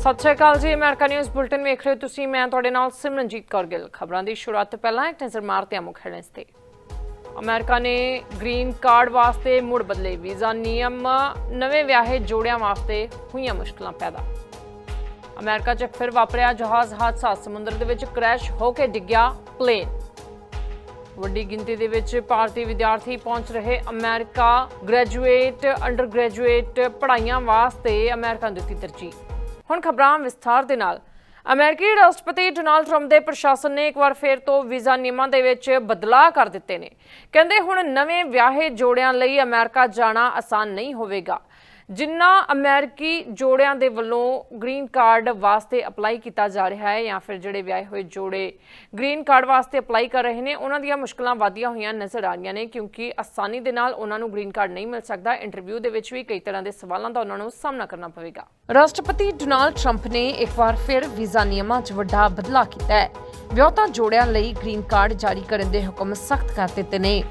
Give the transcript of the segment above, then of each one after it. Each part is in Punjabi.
ਸਤਿ ਸ਼੍ਰੀ ਅਕਾਲ ਜੀ, ਅਮਰੀਕਾ ਨਿਊਜ਼ ਬੁਲਟਨ ਵੇਖ ਰਹੇ ਹੋ ਤੁਸੀਂ। ਮੈਂ ਤੁਹਾਡੇ ਨਾਲ ਸਿਮਰਨਜੀਤ ਕੌਰ ਗਿੱਲ। ਖਬਰਾਂ ਦੀ ਸ਼ੁਰੂਆਤ ਤੋਂ ਪਹਿਲਾਂ ਇੱਕ ਨਜ਼ਰ ਮਾਰਦੇ ਹਾਂ ਮੁੱਖ ਹੈਡਲਾਈਨਸ ਤੇ। ਅਮਰੀਕਾ ਨੇ ਗ੍ਰੀਨ ਕਾਰਡ ਵਾਸਤੇ ਮੁੜ ਬਦਲੇ ਵੀਜ਼ਾ ਨਿਯਮ। ਨਵੇਂ ਵਿਆਹੇ ਜੋੜਿਆਂ ਵਾਸਤੇ ਹੋਈਆਂ ਮੁਸ਼ਕਲਾਂ ਪੈਦਾ। ਅਮਰੀਕਾ 'ਚ ਫਿਰ ਵਾਪਰਿਆ ਜਹਾਜ਼ ਹਾਦਸਾ। ਸਮੁੰਦਰ ਦੇ ਵਿੱਚ ਕ੍ਰੈਸ਼ ਹੋ ਕੇ ਡਿੱਗਿਆ ਪਲੇਨ। ਵੱਡੀ ਗਿਣਤੀ ਦੇ ਵਿੱਚ ਭਾਰਤੀ ਵਿਦਿਆਰਥੀ ਪਹੁੰਚ ਰਹੇ ਅਮਰੀਕਾ। ਗ੍ਰੈਜੂਏਟ ਅੰਡਰ ਗ੍ਰੈਜੂਏਟ ਪੜ੍ਹਾਈਆਂ ਵਾਸਤੇ ਅਮਰੀਕਾ ਨੂੰ ਦਿੱਤੀ ਤਰਜੀਹ। ਹੁਣ ਖਬਰਾਂ ਵਿਸਥਾਰ ਦੇ ਨਾਲ। ਅਮਰੀਕੀ ਰਾਸ਼ਟਰਪਤੀ ਡੋਨਾਲਡ ਟਰੰਪ ਦੇ ਪ੍ਰਸ਼ਾਸਨ ਨੇ ਇੱਕ ਵਾਰ ਫੇਰ ਤੋਂ ਵੀਜ਼ਾ ਨਿਯਮਾਂ ਦੇ ਵਿੱਚ ਬਦਲਾਅ ਕਰ ਦਿੱਤੇ ਨੇ। ਕਹਿੰਦੇ ਹੁਣ ਨਵੇਂ ਵਿਆਹੇ ਜੋੜਿਆਂ ਲਈ ਅਮਰੀਕਾ ਜਾਣਾ ਆਸਾਨ ਨਹੀਂ ਹੋਵੇਗਾ। ਜਿਨ੍ਹਾਂ ਅਮਰੀਕੀ ਜੋੜਿਆਂ ਦੇ ਵੱਲੋਂ ਗ੍ਰੀਨ ਕਾਰਡ ਵਾਸਤੇ ਅਪਲਾਈ ਕੀਤਾ ਜਾ ਰਿਹਾ ਹੈ ਜਾਂ ਫਿਰ ਜਿਹੜੇ ਵਿਆਹੇ ਹੋਏ ਜੋੜੇ ਗ੍ਰੀਨ ਕਾਰਡ ਵਾਸਤੇ ਅਪਲਾਈ ਕਰ ਰਹੇ ਨੇ, ਉਹਨਾਂ ਦੀਆਂ ਮੁਸ਼ਕਲਾਂ ਵਧੀਆਂ ਹੋਈਆਂ ਨਜ਼ਰ ਆ ਰਹੀਆਂ ਨੇ ਕਿਉਂਕਿ ਆਸਾਨੀ ਦੇ ਨਾਲ ਉਹਨਾਂ ਨੂੰ ਗ੍ਰੀਨ ਕਾਰਡ ਨਹੀਂ ਮਿਲ ਸਕਦਾ। ਇੰਟਰਵਿਊ ਦੇ ਵਿੱਚ ਵੀ ਕਈ ਤਰ੍ਹਾਂ ਦੇ ਸਵਾਲਾਂ ਦਾ ਉਹਨਾਂ ਨੂੰ ਸਾਹਮਣਾ ਕਰਨਾ ਪਵੇਗਾ। ਰਾਸ਼ਟਰਪਤੀ ਡੋਨਾਲਡ ਟਰੰਪ ਨੇ ਇੱਕ ਵਾਰ ਫਿਰ ਵੀਜ਼ਾ ਨਿਯਮਾਂ 'ਚ ਵੱਡਾ ਬਦਲਾਅ ਕੀਤਾ ਹੈ। ਵਿਆਹੁਤਾ ਜੋੜਿਆਂ ਲਈ ਗ੍ਰੀਨ ਕਾਰਡ ਜਾਰੀ ਕਰਨ ਦੇ ਹੁਕਮ ਸਖਤ ਕਰ ਦਿੱਤੇ ਨੇ।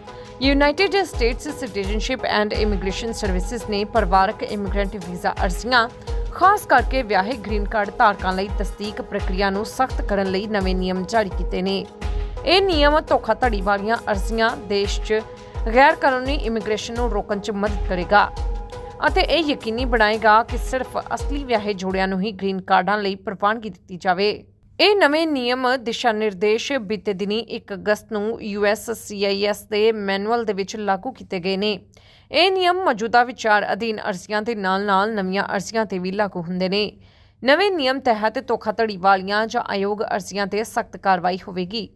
United States citizenship and immigration services ਨੇ ਪਰਿਵਾਰਕ ਇਮੀਗ੍ਰੈਂਟ ਵੀਜ਼ਾ ਅਰਜ਼ੀਆਂ, ਖਾਸ ਕਰਕੇ ਵਿਆਹੇ ਗ੍ਰੀਨ ਕਾਰਡ ਧਾਰਕਾਂ ਲਈ ਤਸਦੀਕ ਪ੍ਰਕਿਰਿਆ ਨੂੰ ਸਖਤ ਕਰਨ ਲਈ ਨਵੇਂ ਨਿਯਮ ਜਾਰੀ ਕੀਤੇ ਨੇ। ਇਹ ਨਿਯਮ ਧੋਖਾਧੜੀ ਵਾਲੀਆਂ ਅਰਜ਼ੀਆਂ ਦੇਸ਼ 'ਚ ਗੈਰ ਕਾਨੂੰਨੀ ਇਮੀਗ੍ਰੇਸ਼ਨ ਨੂੰ ਰੋਕਣ 'ਚ ਮਦਦ ਕਰੇਗਾ ਅਤੇ ਇਹ ਯਕੀਨੀ ਬਣਾਏਗਾ ਕਿ ਸਿਰਫ ਅਸਲੀ ਵਿਆਹੇ ਜੋੜਿਆਂ ਨੂੰ ਹੀ ਗ੍ਰੀਨ ਕਾਰਡਾਂ ਲਈ ਪ੍ਰਵਾਨਗੀ ਦਿੱਤੀ ਜਾਵੇ। ਇਹ ਨਵੇਂ ਨਿਯਮ ਦਿਸ਼ਾ ਨਿਰਦੇਸ਼ ਬੀਤੇ ਦਿਨੀ 1 ਅਗਸਤ ਨੂੰ USCIS ਦੇ ਮੈਨੂਅਲ ਦੇ ਵਿੱਚ ਲਾਗੂ ਕੀਤੇ ਗਏ ਨੇ। ਇਹ ਨਿਯਮ ਮੌਜੂਦਾ ਵਿਚਾਰ ਅਧੀਨ ਅਰਜ਼ੀਆਂ ਦੇ ਨਾਲ-ਨਾਲ ਨਵੀਆਂ ਅਰਜ਼ੀਆਂ ਤੇ ਵੀ ਲਾਗੂ ਹੁੰਦੇ ਨੇ। ਨਵੇਂ ਨਿਯਮ ਤਹਿਤ ਧੋਖਾਧੜੀ ਵਾਲੀਆਂ ਜਾਂ ਆਯੋਗ ਅਰਜ਼ੀਆਂ ਤੇ ਸਖਤ ਕਾਰਵਾਈ ਹੋਵੇਗੀ।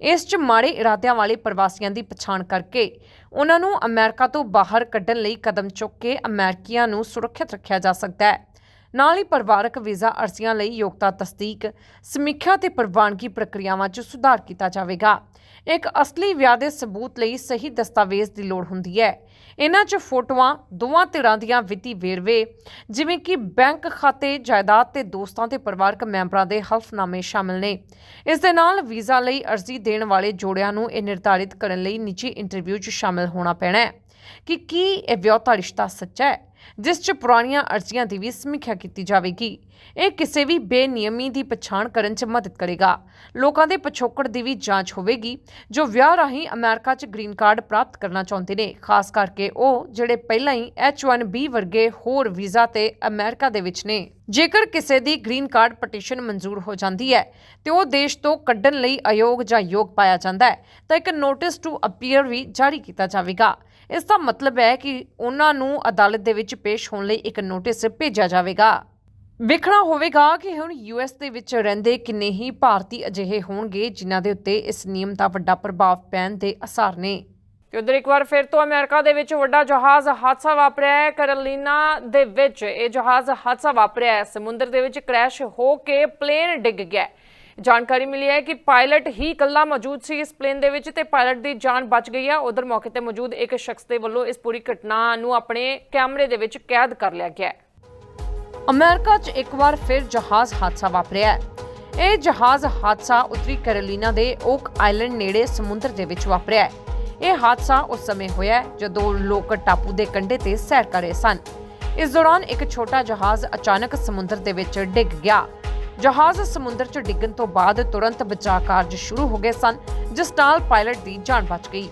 ਇਸ 'ਚ ਮਾੜੇ ਇਰਾਦਿਆਂ ਵਾਲੇ ਪ੍ਰਵਾਸੀਆਂ ਦੀ ਪਛਾਣ ਕਰਕੇ ਉਹਨਾਂ ਨੂੰ ਅਮਰੀਕਾ ਤੋਂ ਬਾਹਰ ਕੱਢਣ ਲਈ ਕਦਮ ਚੁੱਕ ਕੇ ਅਮਰੀਕੀਆਂ ਨੂੰ ਸੁਰੱਖਿਅਤ ਰੱਖਿਆ ਜਾ ਸਕਦਾ ਹੈ। ਨਾਲ ਹੀ ਪਰਿਵਾਰਕ ਵੀਜ਼ਾ ਅਰਜ਼ੀਆਂ ਲਈ ਯੋਗਤਾ ਤਸਦੀਕ, ਸਮੀਖਿਆ ਤੇ ਪ੍ਰਵਾਨਗੀ ਪ੍ਰਕਿਰਿਆਵਾਂ 'ਚ ਸੁਧਾਰ ਕੀਤਾ ਜਾਵੇਗਾ। ਇੱਕ ਅਸਲੀ ਵਿਆਹ ਦੇ ਸਬੂਤ ਲਈ ਸਹੀ ਦਸਤਾਵੇਜ਼ ਦੀ ਲੋੜ ਹੁੰਦੀ ਹੈ। ਇਹਨਾਂ 'ਚ ਫੋਟੋਆਂ, ਦੋਵਾਂ ਧਿਰਾਂ ਦੀਆਂ ਵਿੱਤੀ ਵੇਰਵੇ, ਜਿਵੇਂ ਕਿ ਬੈਂਕ ਖਾਤੇ, ਜਾਇਦਾਦ ਤੇ ਦੋਸਤਾਂ ਤੇ ਪਰਿਵਾਰਕ ਮੈਂਬਰਾਂ ਦੇ ਹਲਫਨਾਮੇ ਸ਼ਾਮਲ ਨੇ। ਇਸ ਦੇ ਨਾਲ ਵੀਜ਼ਾ ਲਈ ਅਰਜ਼ੀ ਦੇਣ ਵਾਲੇ ਜੋੜਿਆਂ ਨੂੰ ਇਹ ਨਿਰਧਾਰਿਤ ਕਰਨ ਲਈ ਨਿੱਜੀ ਇੰਟਰਵਿਊ 'ਚ ਸ਼ਾਮਲ ਹੋਣਾ ਪੈਣਾ ਹੈ। ਕਿ ਕੀ ਇਹ ਵਿਆਹਤਾ ਰਿਸ਼ਤਾ ਸੱਚਾ ਹੈ? ਜਿਸ 'ਚ ਪੁਰਾਣੀਆਂ ਅਰਜ਼ੀਆਂ ਦੀ ਵੀ ਸਮੀਖਿਆ ਕੀਤੀ ਜਾਵੇਗੀ। ਇਹ ਕਿਸੇ ਵੀ ਬੇਨਿਯਮੀ ਦੀ ਪਛਾਣ ਕਰਨ 'ਚ ਮਦਦ ਕਰੇਗਾ। ਲੋਕਾਂ ਦੇ ਪਿਛੋਕੜ ਦੀ ਵੀ ਜਾਂਚ ਹੋਵੇਗੀ, ਜੋ ਵਿਆਹ ਰਾਹੀਂ ਅਮਰੀਕਾ 'ਚ ਗ੍ਰੀਨ ਕਾਰਡ ਪ੍ਰਾਪਤ ਕਰਨਾ ਚਾਹੁੰਦੇ ਨੇ, ਖਾਸ ਕਰਕੇ ਉਹ ਜਿਹੜੇ ਪਹਿਲਾਂ ਹੀ H1B ਵਰਗੇ ਹੋਰ ਵੀਜ਼ਾ ਤੇ ਅਮਰੀਕਾ ਦੇ ਵਿੱਚ ਨੇ। ਜੇਕਰ ਕਿਸੇ ਦੀ ਗ੍ਰੀਨ ਕਾਰਡ ਪਟੀਸ਼ਨ ਮਨਜ਼ੂਰ ਹੋ ਜਾਂਦੀ ਹੈ ਤੇ ਉਹ ਦੇਸ਼ ਤੋਂ ਕੱਢਣ ਲਈ ਅਯੋਗ ਜਾਂ ਯੋਗ ਪਾਇਆ ਜਾਂਦਾ ਹੈ, ਤਾਂ ਇੱਕ ਨੋਟਿਸ ਟੂ ਅਪੀਅਰ ਵੀ ਜਾਰੀ ਕੀਤਾ ਜਾਵੇਗਾ। ਇਸ ਦਾ ਮਤਲਬ ਹੈ ਕਿ ਉਹਨਾਂ ਨੂੰ ਅਦਾਲਤ ਦੇ ਵਿੱਚ ਪੇਸ਼ ਹੋਣ ਲਈ ਇੱਕ ਨੋਟਿਸ ਭੇਜਿਆ ਜਾਵੇਗਾ। ਵੇਖਣਾ ਹੋਵੇਗਾ ਕਿ ਹੁਣ ਯੂਐਸ ਦੇ ਵਿੱਚ ਰਹਿੰਦੇ ਕਿੰਨੇ ਹੀ ਭਾਰਤੀ ਅਜਿਹੇ ਹੋਣਗੇ ਜਿਨ੍ਹਾਂ ਦੇ ਉੱਤੇ ਇਸ ਨਿਯਮ ਦਾ ਵੱਡਾ ਪ੍ਰਭਾਵ ਪੈਣ ਦੇ ਅਸਾਰ ਨੇ। ਤੇ ਉਧਰ ਇੱਕ ਵਾਰ ਫਿਰ ਤੋਂ ਅਮਰੀਕਾ ਦੇ ਵਿੱਚ ਵੱਡਾ ਜਹਾਜ਼ ਹਾਦਸਾ ਵਾਪਰਿਆ ਹੈ। ਕੈਰੋਲੀਨਾ ਦੇ ਵਿੱਚ ਇਹ ਜਹਾਜ਼ ਹਾਦਸਾ ਵਾਪਰਿਆ ਹੈ। ਸਮੁੰਦਰ ਦੇ ਵਿੱਚ ਕ੍ਰੈਸ਼ ਹੋ ਕੇ ਪਲੇਨ ਡਿੱਗ ਗਿਆ ਹੈ। ਜਾਣਕਾਰੀ ਮਿਲੀ ਹੈ ਕਿ ਪਾਇਲਟ ਹੀ ਇਕੱਲਾ ਮੌਜੂਦ ਸੀ ਇਸ ਪਲੇਨ ਦੇ ਵਿੱਚ ਤੇ ਪਾਇਲਟ ਦੀ ਜਾਨ ਬਚ ਗਈ ਹੈ। ਉਧਰ ਮੌਕੇ ਤੇ ਮੌਜੂਦ ਇੱਕ ਸ਼ਖਸ ਦੇ ਵੱਲੋਂ ਇਸ ਪੂਰੀ ਘਟਨਾ ਨੂੰ ਆਪਣੇ ਕੈਮਰੇ ਦੇ ਵਿੱਚ ਕੈਦ ਕਰ ਲਿਆ ਗਿਆ ਹੈ। ਅਮਰੀਕਾ 'ਚ ਇੱਕ ਵਾਰ ਫਿਰ ਜਹਾਜ਼ ਹਾਦਸਾ ਵਾਪਰਿਆ ਹੈ। ਇਹ ਜਹਾਜ਼ ਹਾਦਸਾ ਉੱਤਰੀ ਕੈਰੋਲੀਨਾ ਦੇ ਓਕ ਆਈਲੈਂਡ ਨੇੜੇ ਸਮੁੰਦਰ ਦੇ ਵਿੱਚ ਵਾਪਰਿਆ ਹੈ। ਇਹ ਹਾਦਸਾ ਉਸ ਸਮੇਂ ਹੋਇਆ ਹੈ ਜਦੋਂ ਲੋਕ ਟਾਪੂ ਦੇ ਕੰਢੇ ਤੇ ਸੈਰ ਕਰ ਰਹੇ ਸਨ। ਇਸ ਦੌਰਾਨ ਇੱਕ ਛੋਟਾ ਜਹਾਜ਼ ਅਚਾਨਕ ਸਮੁੰਦਰ ਦੇ ਵਿੱਚ ਡਿੱਗ ਗਿਆ। ਜਹਾਜ਼ ਸਮੁੰਦਰ 'ਚ ਡਿੱਗਣ ਤੋਂ ਬਾਅਦ ਤੁਰੰਤ ਬਚਾਅ ਕਾਰਜ ਸ਼ੁਰੂ ਹੋ ਗਏ ਸਨ, ਜਿਸ ਨਾਲ ਪਾਇਲਟ ਦੀ ਜਾਨ ਬਚ ਗਈ।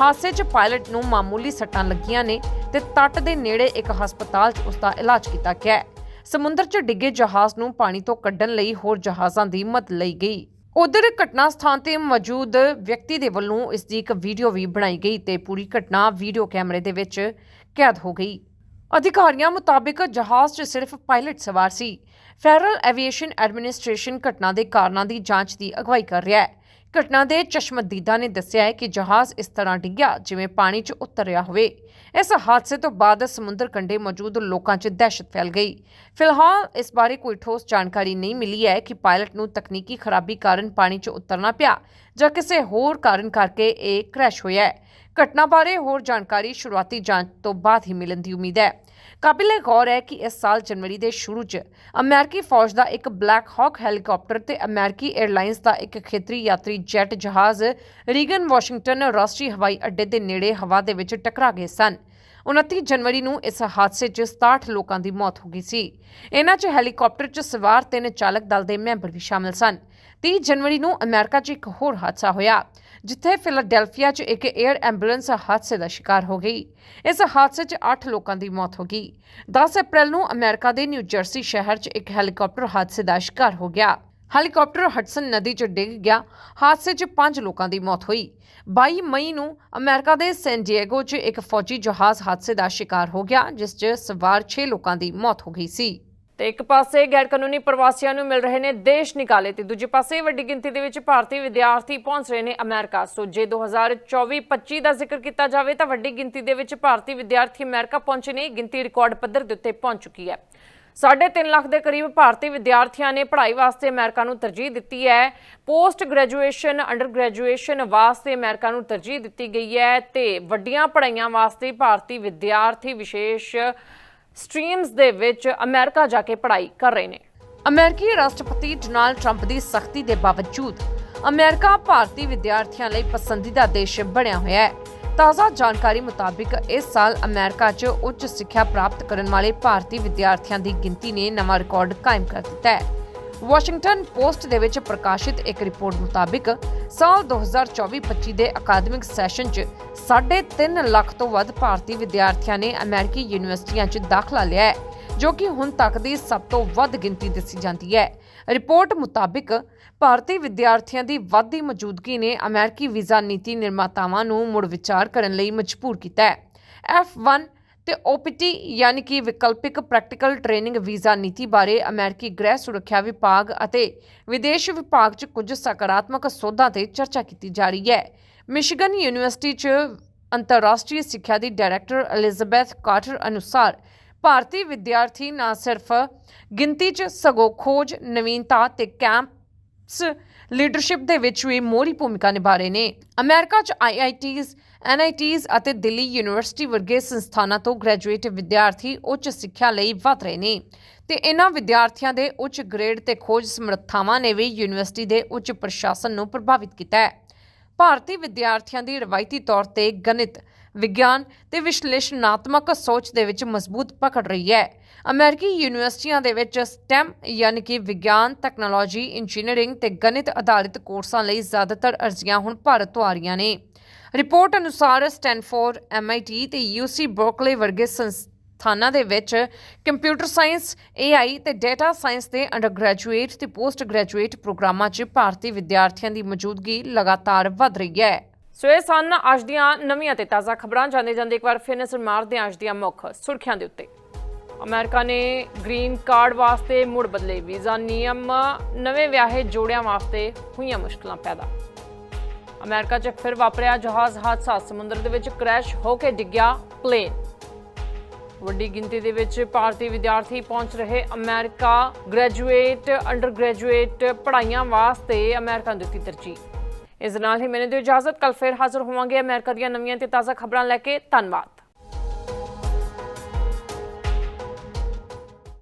ਹਾਦਸੇ 'ਚ ਪਾਇਲਟ ਨੂੰ ਮਾਮੂਲੀ ਸੱਟਾਂ ਲੱਗੀਆਂ ਨੇ ਤੇ ਤੱਟ ਦੇ ਨੇੜੇ ਇੱਕ ਹਸਪਤਾਲ 'ਚ ਉਸ ਦਾ ਇਲਾਜ ਕੀਤਾ ਗਿਆ ਹੈ। ਸਮੁੰਦਰ 'ਚ ਡਿੱਗੇ ਜਹਾਜ਼ ਨੂੰ ਪਾਣੀ ਤੋਂ ਕੱਢਣ ਲਈ ਹੋਰ ਜਹਾਜ਼ਾਂ ਦੀ ਮਦਦ ਲਈ ਗਈ। ਉਧਰ ਘਟਨਾ ਸਥਾਨ ਤੇ ਮੌਜੂਦ ਵਿਅਕਤੀ ਦੇ ਵੱਲੋਂ ਇਸ ਦੀ ਇੱਕ ਵੀਡੀਓ ਵੀ ਬਣਾਈ ਗਈ ਤੇ ਪੂਰੀ ਘਟਨਾ ਵੀਡੀਓ ਕੈਮਰੇ ਦੇ ਵਿੱਚ ਕੈਦ ਹੋ ਗਈ। ਅਧਿਕਾਰੀਆਂ ਮੁਤਾਬਿਕ ਜਹਾਜ਼ 'ਚ ਸਿਰਫ ਪਾਇਲਟ ਸਵਾਰ ਸੀ। ਫੈਡਰਲ ਐਵੀਏਸ਼ਨ ਐਡਮਿਨਿਸਟ੍ਰੇਸ਼ਨ ਘਟਨਾ ਦੇ ਕਾਰਨਾਂ ਦੀ ਜਾਂਚ ਦੀ ਅਗਵਾਈ ਕਰ ਰਿਹਾ ਹੈ। ਘਟਨਾ ਦੇ ਚਸ਼ਮਦੀਦਾਂ ਨੇ ਦੱਸਿਆ ਹੈ ਕਿ ਜਹਾਜ਼ ਇਸ ਤਰ੍ਹਾਂ ਡਿੱਗਿਆ ਜਿਵੇਂ ਪਾਣੀ 'ਚ ਉਤਰ ਰਿਹਾ ਹੋਵੇ। ਇਸ ਹਾਦਸੇ ਤੋਂ ਬਾਅਦ ਸਮੁੰਦਰ ਕੰਢੇ ਮੌਜੂਦ ਲੋਕਾਂ 'ਚ ਦਹਿਸ਼ਤ ਫੈਲ ਗਈ। ਫਿਲਹਾਲ ਇਸ ਬਾਰੇ ਕੋਈ ਠੋਸ ਜਾਣਕਾਰੀ ਨਹੀਂ ਮਿਲੀ ਹੈ ਕਿ ਪਾਇਲਟ ਨੂੰ ਤਕਨੀਕੀ ਖਰਾਬੀ ਕਾਰਨ ਪਾਣੀ 'ਚ ਉਤਰਨਾ ਪਿਆ ਜਾਂ ਕਿਸੇ ਹੋਰ ਕਾਰਨ ਕਰਕੇ ਇਹ ਕ੍ਰੈਸ਼ ਹੋਇਆ ਹੈ। ਘਟਨਾ ਬਾਰੇ ਹੋਰ ਜਾਣਕਾਰੀ ਸ਼ੁਰੂਆਤੀ ਜਾਂਚ ਤੋਂ ਬਾਅਦ ਹੀ ਮਿਲਣ ਦੀ ਉਮੀਦ ਹੈ। ਕਾਬਿਲੇ ਗੌਰ ਹੈ ਕਿ ਇਸ ਸਾਲ ਜਨਵਰੀ ਦੇ ਸ਼ੁਰੂ 'ਚ ਅਮਰੀਕੀ ਫੌਜ ਦਾ ਇੱਕ ਬਲੈਕ ਹਾਕ ਹੈਲੀਕਾਪਟਰ ਤੇ ਅਮਰੀਕੀ 에ਅਰਲਾਈਨਸ ਦਾ ਇੱਕ ਖੇਤਰੀ ਯਾਤਰੀ ਜੈਟ ਜਹਾਜ਼ ਰੀਗਨ ਵਾਸ਼ਿੰਗਟਨ ਰਾਸ਼ਟਰੀ ਹਵਾਈ ਅੱਡੇ ਦੇ ਨੇੜੇ ਹਵਾ ਦੇ ਵਿੱਚ ਟਕਰਾ ਗਏ ਸਨ। 29 ਜਨਵਰੀ ਨੂੰ ਇਸ ਹਾਦਸੇ 'ਚ 67 ਲੋਕਾਂ ਦੀ ਮੌਤ ਹੋ ਗਈ ਸੀ। ਇਹਨਾਂ 'ਚ ਹੈਲੀਕਾਪਟਰ 'ਚ ਸਵਾਰ ਤਿੰਨ ਚਾਲਕ ਦਲ ਦੇ ਮੈਂਬਰ ਵੀ ਸ਼ਾਮਲ ਸਨ। 30 ਜਨਵਰੀ ਨੂੰ ਅਮਰੀਕਾ 'ਚ ਇੱਕ ਹੋਰ ਹਾਦਸਾ ਹੋਇਆ, ਜਿੱਥੇ ਫਿਲਾਡੈਲਫੀਆ 'ਚ ਇੱਕ 에ਅਰ ਐਂਬੂਲੈਂਸ ਹਾਦਸੇ ਦਾ ਸ਼ਿਕਾਰ ਹੋ ਗਈ। ਇਸ ਹਾਦਸੇ 'ਚ 8 ਲੋਕਾਂ ਦੀ ਮੌਤ ਹੋ ਗਈ। 10 ਅਪ੍ਰੈਲ ਨੂੰ ਅਮਰੀਕਾ ਦੇ ਨਿਊ ਜਰਸੀ ਸ਼ਹਿਰ 'ਚ ਇੱਕ ਹੈਲੀਕਾਪਟਰ ਹਾਦਸੇ ਦਾ ਸ਼ਿਕਾਰ ਹੋ ਗਿਆ। ਹੈਲੀਕਾਪਟਰ ਹਟਸਨ ਨਦੀ 'ਚ ਡਿੱਗ ਗਿਆ। ਹਾਦਸੇ 'ਚ 5 ਲੋਕਾਂ ਦੀ ਮੌਤ ਹੋਈ। 22 ਮਈ ਨੂੰ ਅਮਰੀਕਾ ਦੇ ਸੈਨ ਡਿਏਗੋ 'ਚ ਇੱਕ ਫੌਜੀ ਜਹਾਜ਼ ਹਾਦਸੇ ਦਾ ਸ਼ਿਕਾਰ ਹੋ ਗਿਆ, ਜਿਸ 'ਚ ਸਵਾਰ 6 ਲੋਕਾਂ ਦੀ ਮੌਤ ਹੋ ਗਈ ਸੀ। ਤੇ ਇੱਕ ਪਾਸੇ ਗੈਰ ਕਾਨੂੰਨੀ ਪ੍ਰਵਾਸੀਆਂ ਨੂੰ ਮਿਲ ਰਹੇ ਨੇ ਦੇਸ਼ ਨਿਕਾਲੇ ਤੇ ਦੂਜੇ ਪਾਸੇ ਵੱਡੀ ਗਿਣਤੀ ਦੇ ਵਿੱਚ ਭਾਰਤੀ ਵਿਦਿਆਰਥੀ ਪਹੁੰਚ ਰਹੇ ਨੇ ਅਮਰੀਕਾ। ਸੋ ਜੇ 2024-25 ਦਾ ਜ਼ਿਕਰ ਕੀਤਾ ਜਾਵੇ ਤਾਂ ਵੱਡੀ ਗਿਣਤੀ ਦੇ ਵਿੱਚ ਭਾਰਤੀ ਵਿਦਿਆਰਥੀ ਅਮਰੀਕਾ ਪਹੁੰਚੇ ਨੇ। ਗਿਣਤੀ ਰਿਕਾਰਡ ਪੱਧਰ ਦੇ ਉੱਤੇ ਪਹੁੰਚ ਚੁੱਕੀ ਹੈ। ਸਾਢੇ ਤਿੰਨ ਲੱਖ ਦੇ ਕਰੀਬ ਭਾਰਤੀ ਵਿਦਿਆਰਥੀਆਂ ਨੇ ਪੜ੍ਹਾਈ ਵਾਸਤੇ ਅਮਰੀਕਾ ਨੂੰ ਤਰਜੀਹ ਦਿੱਤੀ ਹੈ। ਪੋਸਟ ਗ੍ਰੈਜੂਏਸ਼ਨ, ਅੰਡਰ ਗ੍ਰੈਜੂਏਸ਼ਨ ਵਾਸਤੇ ਅਮਰੀਕਾ ਨੂੰ ਤਰਜੀਹ ਦਿੱਤੀ ਗਈ ਹੈ ਤੇ ਵੱਡੀਆਂ ਪੜ੍ਹਾਈਆਂ ਵਾਸਤੇ ਭਾਰਤੀ ਵਿਦਿਆਰਥੀ ਵਿਸ਼ੇਸ਼ ਸਟਰੀਮਸ ਦੇ ਵਿੱਚ ਅਮਰੀਕਾ ਜਾ ਕੇ ਪੜ੍ਹਾਈ ਕਰ ਰਹੇ ਨੇ। ਅਮਰੀਕੀ ਰਾਸ਼ਟਰਪਤੀ ਡੋਨਾਲਡ ਟਰੰਪ ਦੀ ਸਖਤੀ ਦੇ ਬਾਵਜੂਦ ਅਮਰੀਕਾ ਭਾਰਤੀ ਵਿਦਿਆਰਥੀਆਂ ਲਈ ਪਸੰਦੀਦਾ ਦੇਸ਼ ਬਣਿਆ ਹੋਇਆ ਹੈ। ਤਾਜ਼ਾ ਜਾਣਕਾਰੀ ਮੁਤਾਬਿਕ ਇਸ ਸਾਲ ਅਮਰੀਕਾ 'ਚ ਉੱਚ ਸਿੱਖਿਆ ਪ੍ਰਾਪਤ ਕਰਨ ਵਾਲੇ ਭਾਰਤੀ ਵਿਦਿਆਰਥੀਆਂ ਦੀ ਗਿਣਤੀ ਨੇ ਨਵਾਂ ਰਿਕਾਰਡ ਕਾਇਮ ਕਰ ਦਿੱਤਾ ਹੈ। ਵਾਸ਼ਿੰਗਟਨ ਪੋਸਟ ਦੇ ਵਿੱਚ ਪ੍ਰਕਾਸ਼ਿਤ ਇੱਕ ਰਿਪੋਰਟ ਮੁਤਾਬਿਕ ਸਾਲ 2024-25 ਦੇ ਅਕਾਦਮਿਕ ਸੈਸ਼ਨ 'ਚ 3.5 ਲੱਖ ਤੋਂ ਵੱਧ ਭਾਰਤੀ ਵਿਦਿਆਰਥੀਆਂ ਨੇ ਅਮਰੀਕੀ ਯੂਨੀਵਰਸਿਟੀਆਂ 'ਚ ਦਾਖਲਾ ਲਿਆ ਹੈ। ਜੋ ਕਿ ਹੁਣ ਤੱਕ ਦੀ ਸਭ ਤੋਂ ਵੱਧ ਗਿਣਤੀ ਦੱਸੀ ਜਾਂਦੀ ਹੈ। ਰਿਪੋਰਟ ਮੁਤਾਬਿਕ ਭਾਰਤੀ ਵਿਦਿਆਰਥੀਆਂ ਦੀ ਵੱਧਦੀ ਮੌਜੂਦਗੀ ਨੇ ਅਮਰੀਕੀ ਵੀਜ਼ਾ ਨੀਤੀ ਨਿਰਮਾਤਾਵਾਂ ਨੂੰ ਮੁੜ ਵਿਚਾਰ ਕਰਨ ਲਈ ਮਜਬੂਰ ਕੀਤਾ ਹੈ। F1 ਤੇ OPT ਯਾਨੀ ਕਿ ਵਿਕਲਪਿਕ ਪ੍ਰੈਕਟੀਕਲ ਟ੍ਰੇਨਿੰਗ ਵੀਜ਼ਾ ਨੀਤੀ ਬਾਰੇ ਅਮਰੀਕੀ ਗ੍ਰਹਿ ਸੁਰੱਖਿਆ ਵਿਭਾਗ ਅਤੇ ਵਿਦੇਸ਼ ਵਿਭਾਗ 'ਚ ਕੁਝ ਸਕਾਰਾਤਮਕ ਸੋਧਾਂ ਤੇ ਚਰਚਾ ਕੀਤੀ ਜਾ ਰਹੀ ਹੈ। ਮਿਸ਼ੀਗਨ ਯੂਨੀਵਰਸਿਟੀ 'ਚ ਅੰਤਰਰਾਸ਼ਟਰੀ ਸਿੱਖਿਆ ਦੀ ਡਾਇਰੈਕਟਰ ਐਲਿਜ਼ਾਬੈਥ ਕਾਰਟਰ ਅਨੁਸਾਰ ਭਾਰਤੀ ਵਿਦਿਆਰਥੀ ਨਾ ਸਿਰਫ ਗਿਣਤੀ 'ਚ ਸਗੋਂ ਖੋਜ, ਨਵੀਨਤਾ ਤੇ ਕੈਂਪਸ ਲੀਡਰਸ਼ਿਪ ਦੇ ਵਿੱਚ ਵੀ ਮੋਹਰੀ ਭੂਮਿਕਾ ਨਿਭਾ ਰਹੇ ਨੇ। ਅਮਰੀਕਾ 'ਚ ਆਈਆਈਟੀਜ਼ ਐਨਆਈਟੀਜ਼ ਅਤੇ ਦਿੱਲੀ ਯੂਨੀਵਰਸਿਟੀ ਵਰਗੇ ਸੰਸਥਾਨਾਂ ਤੋਂ ਗ੍ਰੈਜੂਏਟ ਵਿਦਿਆਰਥੀ ਉੱਚ ਸਿੱਖਿਆ ਲਈ ਵਧ ਰਹੇ ਨੇ ਤੇ ਇਹਨਾਂ ਵਿਦਿਆਰਥੀਆਂ ਦੇ ਉੱਚ ਗ੍ਰੇਡ ਤੇ ਖੋਜ ਸਮਰੱਥਾਵਾਂ ਨੇ ਵੀ ਯੂਨੀਵਰਸਿਟੀ ਦੇ ਉੱਚ ਪ੍ਰਸ਼ਾਸਨ ਨੂੰ ਪ੍ਰਭਾਵਿਤ ਕੀਤਾ ਹੈ। ਭਾਰਤੀ ਵਿਦਿਆਰਥੀਆਂ ਦੀ ਰਵਾਇਤੀ ਤੌਰ ਤੇ ਗਣਿਤ ਵਿਗਿਆਨ ਤੇ ਵਿਸ਼ਲੇਸ਼ਣਾਤਮਕ ਸੋਚ ਦੇ ਵਿੱਚ ਮਜ਼ਬੂਤ ਪਕੜ ਰਹੀ ਹੈ। ਅਮਰੀਕੀ ਯੂਨੀਵਰਸਿਟੀਆਂ ਦੇ ਵਿੱਚ ਸਟੈਮ ਯਾਨੀ ਕਿ ਵਿਗਿਆਨ ਟੈਕਨੋਲੋਜੀ ਇੰਜੀਨੀਅਰਿੰਗ ਤੇ ਗਣਿਤ ਆਧਾਰਿਤ ਕੋਰਸਾਂ ਲਈ ਜ਼ਿਆਦਾਤਰ ਅਰਜ਼ੀਆਂ ਹੁਣ ਭਾਰਤ ਤੋਂ ਆ ਰਹੀਆਂ ਨੇ। ਰਿਪੋਰਟ ਅਨੁਸਾਰ ਸਟੈਨਫੋਰਡ MIT ਤੇ UC ਬਰਕਲੇ ਵਰਗੇ ਸੰਸਥਾਨਾਂ ਦੇ ਵਿੱਚ ਕੰਪਿਊਟਰ ਸਾਇੰਸ AI ਤੇ ਡਾਟਾ ਸਾਇੰਸ ਦੇ ਅੰਡਰਗ੍ਰੈਜੂਏਟ ਤੇ ਪੋਸਟ ਗ੍ਰੈਜੂਏਟ ਪ੍ਰੋਗਰਾਮਾਂ 'ਚ ਭਾਰਤੀ ਵਿਦਿਆਰਥੀਆਂ ਦੀ ਮੌਜੂਦਗੀ ਲਗਾਤਾਰ ਵਧ ਰਹੀ ਹੈ। ਸੋ ਇਹ ਸਨ, ਅੱਜ ਦੀਆਂ ਨਵੀਆਂ ਤੇ ਤਾਜ਼ਾ ਖਬਰਾਂ। ਜਾਂਦੇ ਜਾਂਦੇ ਇੱਕ ਵਾਰ ਫਿਰ ਨਜ਼ਰ ਮਾਰਦੇ ਹਾਂ ਅੱਜ ਦੀਆਂ ਮੁੱਖ ਸੁਰਖੀਆਂ ਦੇ ਉੱਤੇ। ਅਮਰੀਕਾ ਨੇ ਗ੍ਰੀਨ ਕਾਰਡ ਵਾਸਤੇ ਮੁੜ ਬਦਲੇ ਵੀਜ਼ਾ ਨਿਯਮ। ਨਵੇਂ ਵਿਆਹੇ ਜੋੜਿਆਂ ਵਾਸਤੇ ਹੋਈਆਂ ਮੁਸ਼ਕਲਾਂ ਪੈਦਾ। ਅਮਰੀਕਾ 'ਚ ਫਿਰ ਵਾਪਰਿਆ ਜਹਾਜ਼ ਹਾਦਸਾ। ਸਮੁੰਦਰ ਦੇ ਵਿੱਚ ਕ੍ਰੈਸ਼ ਹੋ ਕੇ ਡਿੱਗਿਆ ਪਲੇਨ। ਵੱਡੀ ਗਿਣਤੀ ਦੇ ਵਿੱਚ ਭਾਰਤੀ ਵਿਦਿਆਰਥੀ ਪਹੁੰਚ ਰਹੇ ਅਮਰੀਕਾ। ਗ੍ਰੈਜੂਏਟ ਅੰਡਰ ਗ੍ਰੈਜੂਏਟ ਪੜ੍ਹਾਈਆਂ ਵਾਸਤੇ ਅਮਰੀਕਾ ਨੂੰ ਦਿੱਤੀ ਤਰਜੀਹ। ਇਸ ਦੇ ਨਾਲ ਹੀ ਮੈਨੂੰ ਦਿਓ ਇਜਾਜ਼ਤ ਕੱਲ ਫਿਰ ਹਾਜ਼ਰ ਹੋਵਾਂਗੇ ਅਮਰੀਕਾ ਦੀਆਂ ਨਵੀਆਂ ਤੇ ਤਾਜ਼ਾ ਖਬਰਾਂ ਲੈ ਕੇ। ਧੰਨਵਾਦ।